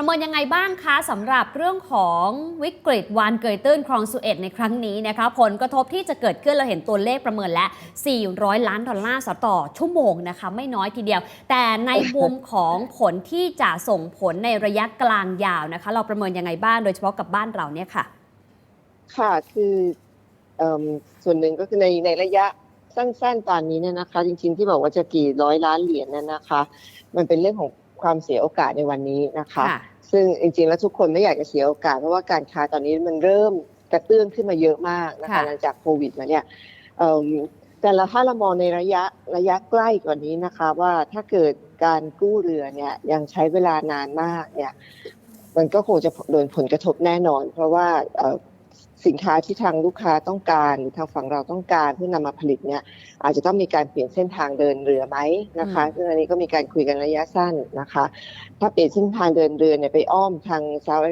ประเมินยังไงบ้างคะสำหรับเรื่องของวิกฤตวานเกยตื้นคลองสุเอตในครั้งนี้นะคะผลกระทบที่จะเกิดขึ้นเราเห็นตัวเลขประเมินแล้ว400 ล้านดอลลาร์ต่อชั่วโมงนะคะไม่น้อยทีเดียว แต่ในมุมของผลที่จะส่งผลในระยะกลางยาวนะคะ เราประเมินยังไงบ้างโดยเฉพาะกับบ้านเราเนี่ยค่ะ ค่ะคืออส่วนหนึ่งก็คือในในระยะสั้นๆตอนนี้เนี่ยนะคะ จริงๆที่บอกว่าจะกี่ร้อยล้านเหรียญนั่นนะคะ มันเป็นเรื่องของ ความเสียโอกาสในวันนี้นะคะค่ะซึ่งจริงๆแล้วทุกคนไม่อยากจะเสียโอกาส เพราะว่าการค้าตอนนี้มันเริ่มกระเตื้องขึ้นมาเยอะมากนะคะค่ะหลังจากโควิดมาเนี่ยเอิ่มแต่ละถ้าเรามองในระยะระยะใกล้กว่านี้นะคะ ว่าถ้าเกิดการกู้เรือเนี่ยยังใช้เวลานานมากเนี่ยมันก็คงจะโดนผลกระทบแน่นอน เพราะว่าเอ่อ สินค้าที่ทางลูกค้าต้องการหรือทางฝั่งเราต้องการเพื่อนำมาผลิตเนี่ยอาจจะต้องมีการเปลี่ยนเส้นทางเดินเรือไหมนะคะอืมซึ่งอันนี้ก็มีการคุยกันระยะสั้นนะคะ ถ้าเปลี่ยนเส้นทางเดินเรือเนี่ยไปอ้อมทางเซาท์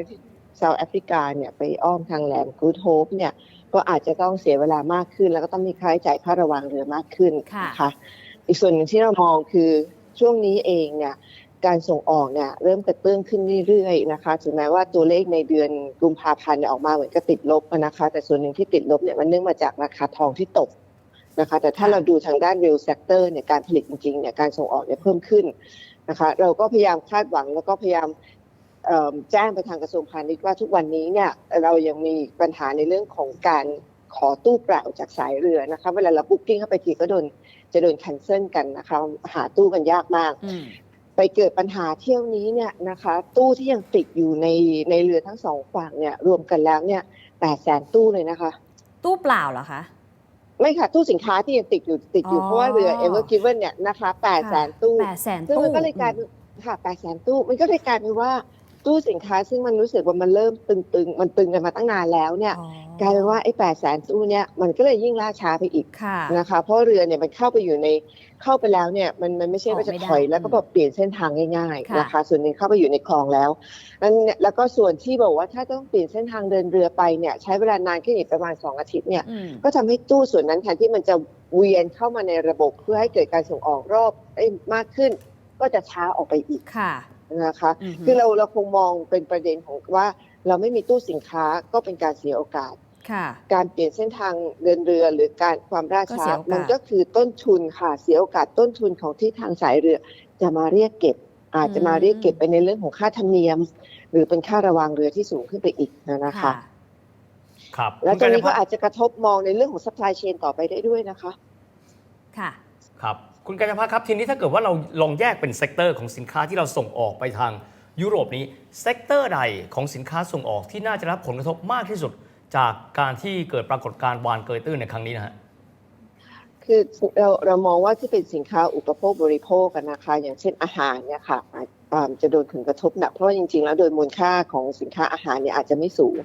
เซาท์แอฟริกาเนี่ยไปอ้อมทางแหลมกูดโฮปเนี่ยก็อาจจะต้องเสียเวลามากขึ้น แล้วก็ต้องมีค่าใช้จ่ายค่าระวังเรือมากขึ้นค่ะนะคะ อีกส่วนหนึ่งที่เรามองคือช่วงนี้เองเนี่ย การส่งออกเนี่ยเริ่มกระเตื้องขึ้นเรื่อยๆนะคะถึงแม้ว่าตัวเลขในเดือนกุมภาพันธ์นออกมาเหมือนกับติดลบนะคะ แต่ส่วนหนึ่งที่ติดลบเนี่ยมันเนื่องมาจากราคาทองที่ตกนะคะ แต่ถ้าเราดูทางด้าน real sector เนี่ยการผลิตจริงๆเนี่ยการส่งออกเนี่ยเพิ่มขึ้นนะคะ เราก็พยายามคาดหวังแล้วก็พยายามแจ้งไปทางกระทรวงพาณิชย์ว่าทุกวันนี้เนี่ยเรายังมีปัญหาในเรื่องของการขอตู้เปล่าจากสายเรือนะคะ เวลาเราบุ๊กิ้งเข้าไปทีก็โดนจะโดน cancel กันนะคะ หาตู้กันยากมาก ไปเกิดปัญหาเที่ยวนี้เนี่ยนะคะ ตู้ที่ยังติดอยู่ในในเรือทั้งสองฝั่งเนี่ยรวมกันแล้วเนี่ยแปดแสนตู้เลยนะคะ ตู้เปล่าเหรอคะไม่ค่ะ ตู้สินค้าที่ยังติดอยู่ติดอยู่อ๋อเพราะว่าเรือเอเวอร์กิเวนเนี่ยนะคะแปดแสนตู้แปดแสนซึ่งตู้มันก็เลยกลายเป็นค่ะแปดแสนตู้มันก็เลยกลายเป็นว่า ตู้สินค้าซึ่งมันรู้สึกว่ามันเริ่มตึงๆ มันตึงกันมาตั้งนานแล้วเนี่ยอ๋อกลายเป็นว่าไอ้แปดแสนตู้เนี่ยมันก็เลยยิ่งล่าช้าไปอีกค่ะนะคะเพราะเรือเนี่ยมันเข้าไปอยู่ในเข้าไปแล้วเนี่ยมันมันไม่ใช่ว่าจะออกไม่ได้ถอยแล้วก็แบบเปลี่ยนเส้นทางง่ายค่ะๆนะคะส่วนหนึ่งเข้าไปอยู่ในคลองแล้วนั่นเนี่ยแล้วก็ส่วนที่บอกว่าถ้าต้องเปลี่ยนเส้นทางเดินเรือไปเนี่ยใช้เวลานานขึ้นอีกประมาณ 2 อาทิตย์เนี่ยอืมก็ทำให้ตู้ส่วนนั้นแทนที่มันจะเวียนเข้ามาในระบบเพื่อให้เกิดการส่งออกรอบได้มากขึ้น ก็จะช้าออกไปอีกค่ะ นะคะอือฮึคือเราเราคงมองเป็นประเด็นของว่าเราไม่มีตู้สินค้าก็เป็นการเสียโอกาสค่ะการเปลี่ยนเส้นทางเดินเรือหรือการความราก็ช้าเสียโอกาสมันก็คือต้นทุนค่ะเสียโอกาสต้นทุนของที่ทางสายเรือ จะมาเรียกเก็บ อาจจะมาเรียกเก็บไปในเรื่องของค่าธรรมเนียม หรือเป็นค่าระวางเรือที่สูงขึ้นไปอีกนะคะครับแล้วตรงนี้คุณก็ญพัฒอาจจะกระทบมองในเรื่องของ supply chain ต่อไปได้ด้วยนะคะ ค่ะ ครับ คุณกัญญาภาครับทีนี้ถ้าเกิดว่าเราลองแยกเป็นเซกเตอร์ของสินค้าที่เราส่งออกไปทางยุโรปนี้เซกเตอร์ใดของสินค้าส่งออกที่น่าจะรับผลกระทบมากที่สุดจากการที่เกิดปรากฏการณ์วานเกยตื้นในครั้งนี้นะฮะคือเราเรามองว่าที่เป็นสินค้าอุปโภคบริโภคกันนะคะ อย่างเช่นอาหารเนี่ยค่ะจะโดนผลกระทบหนักเพราะจริงๆ แล้วโดยมูลค่าของสินค้าอาหารเนี่ยอาจจะไม่สูง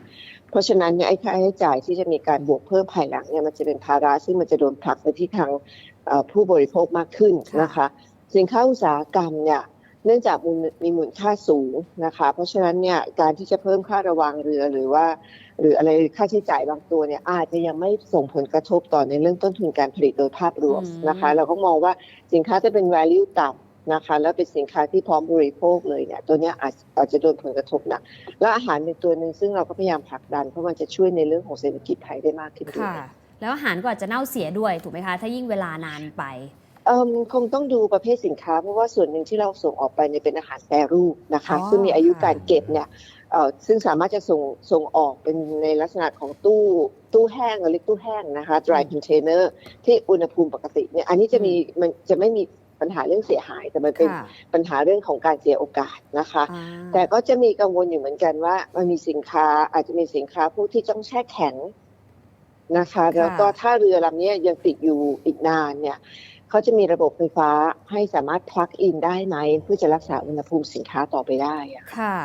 เพราะฉะนั้นเนี่ยไอ้ค่าใช้จ่ายที่จะมีการบวกเพิ่มภายหลังเนี่ยมันจะเป็นภาระซึ่งมันจะโดนผลักไปที่ทาง ผู้บริโภคมากขึ้นนะคะ สินค้าอุตสาหกรรมเนี่ยเนื่องจากมูลมีมูลค่าสูงนะคะ เพราะฉะนั้นเนี่ยการที่จะเพิ่มค่าระวังเรือหรือว่า หรืออะไรค่าใช้จ่ายบางตัวเนี่ยอาจจะยังไม่ส่งผลกระทบต่อในเรื่องต้นทุนการผลิตโดยภาพรวมอืมนะคะ เราก็มองว่าสินค้าจะเป็น value ต่ำนะคะ แล้วเป็นสินค้าที่พร้อมบริโภคเลยเนี่ยตัวเนี้ยอาจอาจจะโดนผลกระทบหนักแล้วอาหารเป็นตัวหนึ่งซึ่งเราก็พยายามผลักดันเพราะมันจะช่วยในเรื่องของเศรษฐกิจไทยได้มากขึ้นด้วยค่ะ แล้วอาหารก็อาจจะเน่าเสียด้วยถูกไหมคะ ถ้ายิ่งเวลานานไปเอิ่มคงต้องดูประเภทสินค้า เพราะว่าส่วนหนึ่งที่เราส่งออกไปเนี่ยเป็นอาหารแปรรูปนะคะอ๋อซึ่งมีอายุค่ะการเก็บเนี่ยเอ่อซึ่งสามารถจะส่งส่งออกเป็นในลักษณะของตู้ตู้แห้งเราเรียกตู้แห้งนะคะ dry container ที่อุณหภูมิปกติเนี่ยอันนี้จะมีมันจะไม่มีปัญหาเรื่องเสียหาย แต่มันเป็นค่ะปัญหาเรื่องของการเสียโอกาสนะคะอ่าแต่ก็จะมีกังวลอยู่เหมือนกันว่ามันมีสินค้าอาจจะมีสินค้าพวกที่ต้องแช่แข็ง นะคะ แล้วก็ถ้าเรือลำเนี้ยยังติดอยู่อีกนานเนี่ยเขาจะมีระบบไฟฟ้าให้สามารถ plug in ได้ไหมเพื่อจะรักษาอุณหภูมิสินค้าต่อไปได้อะค่ะ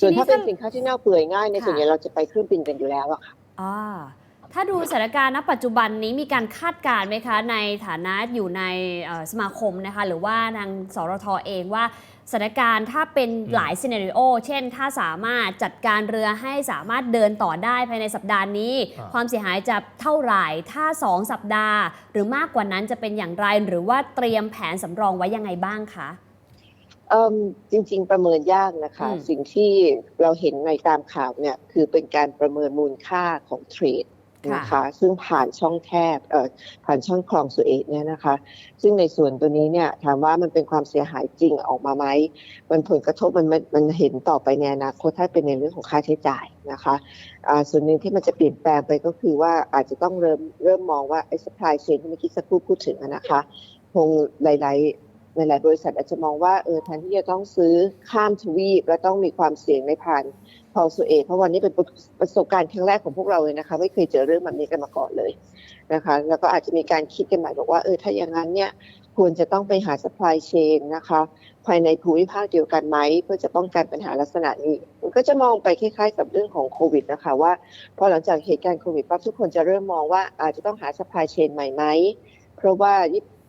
ส่วนถ้าเป็นทีสินค้าที่เน่าเปื่อยง่ายในค่ะส่วนใหญ่เราจะไปเครื่องบินกันอยู่แล้วอะค่ะอ่า ถ้าดูสถานการณ์ณปัจจุบันนี้มีการคาดการณ์ไหมคะ ในฐานะอยู่ในเอ่อสมาคมนะคะ หรือว่าทางสรทเองว่าสถานการณ์ถ้าเป็นหลายซีเนริโอเช่น ถ้าสามารถจัดการเรือให้สามารถเดินต่อได้ภายในสัปดาห์นี้อ่าความเสียหายจะเท่าไหร่ ถ้า 2 สัปดาห์ หรือมากกว่านั้นจะเป็นอย่างไร หรือว่าเตรียมแผนสำรองไว้ยังไงบ้างคะเอิ่มจริง ๆ ประเมินยากนะคะอืมสิ่งที่เราเห็นในตามข่าวเนี่ยคือเป็นการประเมินมูลค่าของเทรด นะคะซึ่งผ่านช่องแคบเอ่อผ่านช่องคลองสุเอตเนี่ยนะคะ ซึ่งในส่วนตัวนี้เนี่ยถามว่ามันเป็นความเสียหายจริงออกมาไหมมันผลกระทบมันมันเห็นต่อไปในอนาคตถ้าเป็นในเรื่องของค่าใช้จ่ายนะคะอ่าส่วนหนึ่งที่มันจะเปลี่ยนแปลงไปก็คือว่าอาจจะต้องเริ่มเริ่มมองว่าไอ้ supply chain ที่เมื่อกี้สักครู่พูดถึงนะคะคงหลายหลาย ๆ บริษัทอาจจะมองว่าเออแทนที่จะต้องซื้อข้ามทวีป แล้วต้องมีความเสี่ยงในผ่าน คลองสุเอตเพราะวันนี้เป็นประสบการณ์ครั้งแรกของพวกเราเลยนะคะ ไม่เคยเจอเรื่องแบบนี้กันมาก่อนเลยนะคะ แล้วก็อาจจะมีการคิดกันใหม่บอกว่าเออถ้าอย่างนั้นเนี่ยควรจะต้องไปหา supply chain นะคะภายในภูมิภาคเดียวกันไหมเพื่อจะป้องกันปัญหาลักษณะนี้มันก็จะมองไปคล้ายๆกับเรื่องของโควิดนะคะว่าพอหลังจากเหตุการณ์โควิดปั๊บทุกคนจะเริ่มมองว่าอาจจะต้องหา supply chain ใหม่ไหมเพราะว่า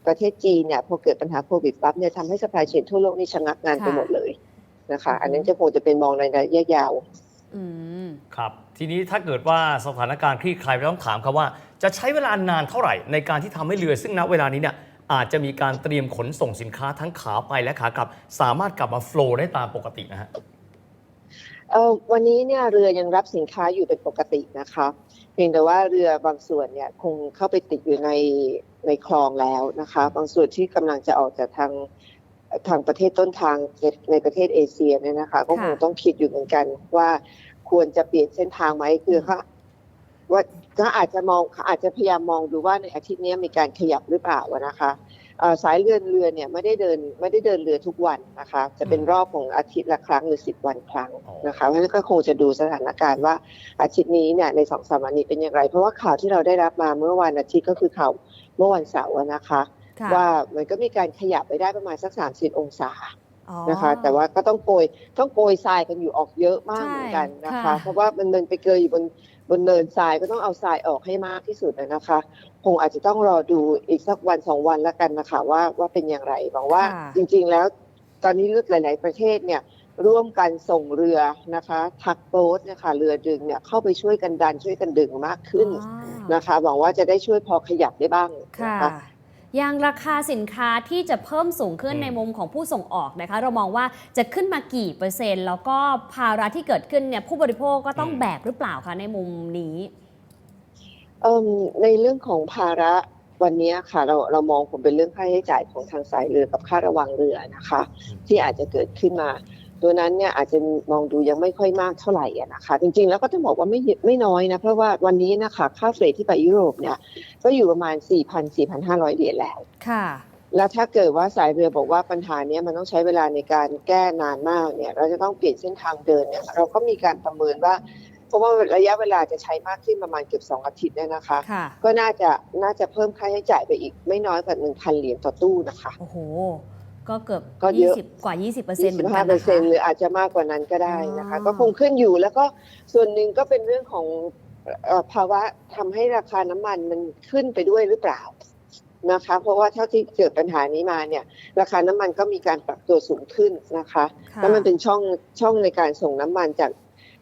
ประเทศจีนเนี่ยพอเกิดปัญหาโควิดปั๊บเนี่ยทำให้ supply chain ทั่วโลกนี่ชะงักงานไปหมดเลย นะคะ อันนั้นจะคงจะเป็นมองในระยะยาวอืมครับ ทีนี้ถ้าเกิดว่าสถานการณ์คลี่คลายไปต้องถามครับว่า จะใช้เวลานานเท่าไหร่ในการที่ทำให้เรือ ซึ่งณเวลานี้เนี่ยอาจจะมีการเตรียมขนส่งสินค้าทั้งขาไปและขากลับ สามารถกลับมาโฟลว์ได้ตามปกตินะฮะเอ่อวันนี้เนี่ยเรือยังรับสินค้าอยู่เป็นปกตินะคะเพียงแต่ว่าเรือบางส่วนเนี่ยคงเข้าไปติดอยู่ในในคลองแล้วนะคะ บางส่วนที่กำลังจะออกจากทาง ทางประเทศต้นทางในในประเทศเอเชียเนี่ยนะคะ ก็คงค่ะต้องคิดอยู่เหมือนกันว่าควรจะเปลี่ยนเส้นทางไหมคือเขาว่าก็อาจจะมองเขาอาจจะพยายามมองดูว่าในอาทิตย์นี้มีการขยับหรือเปล่าอะนะคะเอ่อสายเรือนเรือเนี่ยไม่ได้เดินไม่ได้เดินเรือทุกวันนะคะ จะเป็นรอบของอาทิตย์ละครั้งหรือสิบวันครั้งอ๋อนะคะเพราะฉะนั้นก็คงจะดูสถานการณ์ว่าอาทิตย์นี้เนี่ยในสองสามวันนี้เป็นอย่างไร เพราะว่าข่าวที่เราได้รับมาเมื่อวันอาทิตย์ก็คือข่าวเมื่อวันเสาร์อะนะคะค่ะ ว่ามันก็มีการขยับไปได้ประมาณสักสามสิบองศาอ๋อนะคะ แต่ว่าก็ต้องโกยต้องโกยทรายกันอยู่ออกเยอะมากใช่เหมือนกันนะคะค่ะเพราะว่ามันมันไปเกยอยู่บนบนเนินทรายก็ต้องเอาทรายออกให้มากที่สุดนะคะ คงอาจจะต้องรอดูอีกสักวันสองวันแล้วกันนะคะว่าว่าเป็นอย่างไรบอกว่าค่ะจริง ๆ แล้วตอนนี้หลาย ๆ ประเทศเนี่ยร่วมกันส่งเรือนะคะทักโบ๊ทนะคะเรือดึงเนี่ยเข้าไปช่วยกันดันช่วยกันดึงมากขึ้นอ๋อนะคะหวังว่าจะได้ช่วยพอขยับได้บ้างค่ะนะคะ อย่างราคาสินค้าที่จะเพิ่มสูงขึ้นอืมในมุมของผู้ส่งออกนะคะ เรามองว่าจะขึ้นมากี่เปอร์เซ็นต์ แล้วก็ภาระที่เกิดขึ้นเนี่ยผู้บริโภคก็ต้องแบกหรือเปล่าคะในมุมนี้เอิ่มในเรื่องของภาระวันนี้ค่ะเราเรามองผมเป็นเรื่องค่าใช้จ่ายของทางสายเรือกับค่าระวังเรือนะคะ ที่อาจจะเกิดขึ้นมา ตัวนั้นเนี่ยอาจจะมองดูยังไม่ค่อยมากเท่าไหร่อะนะคะจริงๆแล้วก็ต้องบอกว่าไม่เยอะไม่น้อยนะเพราะว่าวันนี้นะคะค่าเฟรทที่ไปยุโรปเนี่ยก็อยู่ประมาณ 4,000-4,500เหรียญแล้วค่ะ แล้วถ้าเกิดว่าสายเรือบอกว่าปัญหาเนี้ยมันต้องใช้เวลาในการแก้นานมากเนี่ยเราจะต้องเปลี่ยนเส้นทางเดินเนี่ยเราก็มีการประเมินว่าเพราะว่าระยะเวลาจะใช้มากขึ้นประมาณเกือบสองอาทิตย์เนี่ยนะคะค่ะก็น่าจะน่าจะเพิ่มค่าใช้จ่ายไปอีกไม่น้อยกว่า1,000เหรียญต่อตู้นะคะโอ้โห ก็เกือบก็เยอะ20กว่า 20เปอร์เซ็นต์เหมือนกัน25เปอนะร์เซ็นคะต์หรืออาจจะมากกว่านั้นก็ได้นะคะ อ๋อ ก็คงขึ้นอยู่แล้วก็ส่วนหนึ่งก็เป็นเรื่องของเอ่อภาวะทำให้ราคาน้ำมันมันขึ้นไปด้วยหรือเปล่านะคะ เพราะว่าเท่าที่เกิดปัญหานี้มาเนี่ย ราคาน้ำมันก็มีการปรับตัวสูงขึ้นนะคะ ค่ะแล้วมันเป็นช่องช่องในการส่งน้ำมันจาก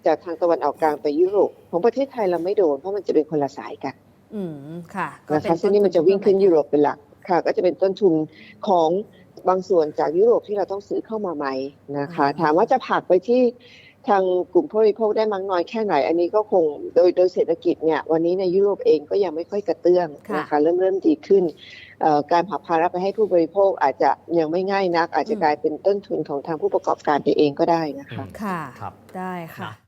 จากทางตะวันออกกลางไปยุโรปของประเทศไทยเราไม่โดนเพราะมันจะเป็นคนละสายกัน อืมค่ะก็นะเป็คะซึ่งนี่มันจะวิ่งขึ้นยุโรปเป็นหลักค่ะ ก็จะเป็นต้นทุนของ บางส่วนจากยุโรปที่เราต้องซื้อเข้ามาใหม่นะคะ ถามว่าจะผลักไปที่ทางกลุ่มผู้บริโภคได้มั้งน้อยแค่ไหน อันนี้ก็คงโดยโดยเศรษฐกิจเนี่ยวันนี้ในยุโรปเองก็ยังไม่ค่อยกระเตื้องนะคะเริ่มเริ่มดีขึ้นเอ่อการผลักภาระไปให้ผู้บริโภคอาจจะยังไม่ง่ายนัก อาจจะกลายเป็นต้นทุนของทางผู้ประกอบการไปเองก็ได้นะคะอืมค่ะครับได้ค่ะนะ